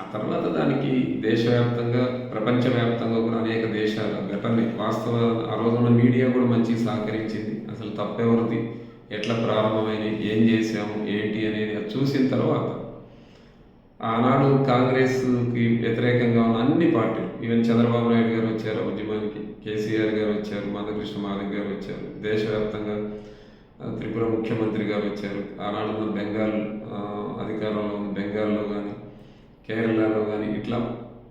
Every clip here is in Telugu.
ఆ తర్వాత దానికి దేశవ్యాప్తంగా ప్రపంచవ్యాప్తంగా కూడా అనేక దేశాలు ఘటన వాస్తవ ఆ రోజున మీడియా కూడా మంచిగా సహకరించింది. అసలు తప్పెవరిది? ఎట్లా ప్రారంభమైంది? ఏం చేసాము ఏంటి అనేది అది చూసిన తర్వాత ఆనాడు కాంగ్రెస్కి వ్యతిరేకంగా ఉన్న అన్ని పార్టీలు ఈవెన్ చంద్రబాబు నాయుడు గారు వచ్చారు ఉద్యమానికి కేసీఆర్ గారు వచ్చారు మందకృష్ణ మాధవ్ గారు వచ్చారు దేశవ్యాప్తంగా త్రిపుర ముఖ్యమంత్రి గారు వచ్చారు. ఆనాడు బెంగాల్ అధికారంలో ఉన్న బెంగాల్లో కానీ కేరళలో కానీ ఇట్లా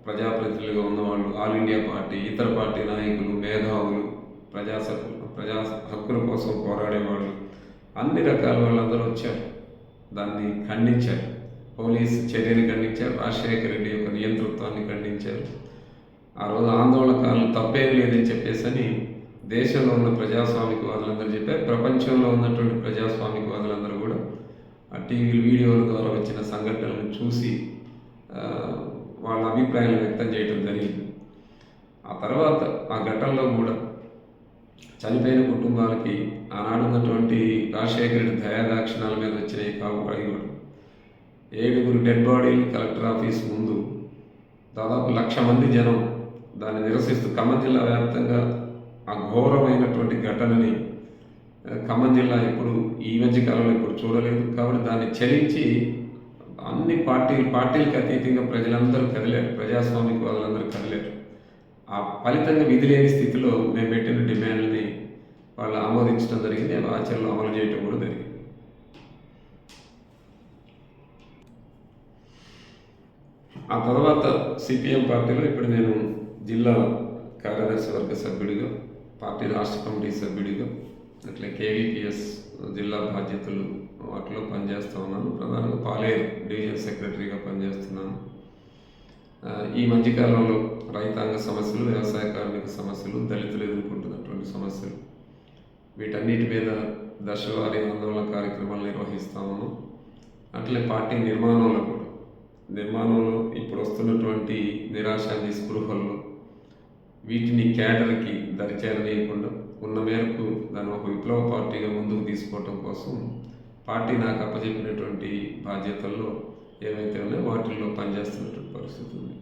ప్రజాప్రతినిధులుగా ఉన్నవాళ్ళు ఆల్ ఇండియా పార్టీ ఇతర పార్టీ నాయకులు మేధావులు ప్రజా ప్రజా హక్కుల కోసం పోరాడేవాళ్ళు అన్ని రకాల వాళ్ళందరూ వచ్చారు. దాన్ని ఖండించారు. పోలీస్ చర్యని ఖండించారు. రాజశేఖర రెడ్డి యొక్క నియంతృత్వాన్ని ఖండించారు. ఆ రోజు ఆందోళనకారులు తప్పేం లేదని చెప్పేసి అని దేశంలో ఉన్న ప్రజాస్వామికవాదులందరూ చెప్పారు. ప్రపంచంలో ఉన్నటువంటి ప్రజాస్వామికవాదులందరూ కూడా ఆ టీవీ వీడియోల ద్వారా వచ్చిన సంఘటనలను చూసి వాళ్ళ అభిప్రాయాలు వ్యక్తం చేయటం జరిగింది. ఆ తర్వాత ఆ ఘటనలో కూడా చనిపోయిన కుటుంబాలకి ఆనాడు ఉన్నటువంటి రాజశేఖర దయాదాక్షిణాల మీద వచ్చినాయి కావు అవి కూడా ఏడుగురు డెడ్ బాడీలు కలెక్టర్ ఆఫీస్ ముందు దాదాపు లక్ష మంది జనం దాన్ని నిరసిస్తూ ఖమ్మం జిల్లా వ్యాప్తంగా ఆ ఘోరమైనటువంటి ఘటనని ఖమ్మం జిల్లా ఎప్పుడు ఈ మధ్య కాలంలో ఇప్పుడు చూడలేదు. కాబట్టి దాన్ని చలించి అన్ని పార్టీలు పార్టీలకు అతీతంగా ప్రజలందరూ కదిలేరు. ప్రజాస్వామిక వాళ్ళందరూ కదిలేరు. ఆ ఫలితంగా విధి లేని స్థితిలో మేము పెట్టిన డిమాండ్ని వాళ్ళు ఆమోదించడం జరిగింది. అవి ఆచరణలో అమలు చేయడం కూడా జరిగింది. ఆ తర్వాత సిపిఎం పార్టీలో ఇప్పుడు నేను జిల్లా కార్యదర్శి వర్గ సభ్యుడిగా పార్టీ రాష్ట్ర కమిటీ సభ్యుడిగా అట్లా కేవీపీఎస్ జిల్లా బాధ్యతలు వాటిలో పనిచేస్తూ ఉన్నాను. ప్రధానంగా పాలేరు డివిజన్ సెక్రటరీగా పనిచేస్తున్నాను. ఈ మధ్యకాలంలో రైతాంగ సమస్యలు వ్యవసాయ కార్మిక సమస్యలు దళితులు ఎదుర్కొంటున్నటువంటి సమస్యలు. వీటన్నిటి మీద దశవారీ ఆందోళన కార్యక్రమాలు నిర్వహిస్తాము అట్లే పార్టీ నిర్మాణంలో కూడా. నిర్మాణంలో ఇప్పుడు వస్తున్నటువంటి నిరాశ నిస్పృహల్లో వీటిని క్యాడర్కి దరిచేరవేయకుండా ఉన్న మేరకు దాన్ని ఒక విప్లవ పార్టీగా ముందుకు తీసుకోవటం కోసం పార్టీ నాకు అప్పచెప్పినటువంటి బాధ్యతల్లో ఏవైతే ఉన్నాయో వాటిల్లో పనిచేస్తున్నటువంటి పరిస్థితి ఉంది.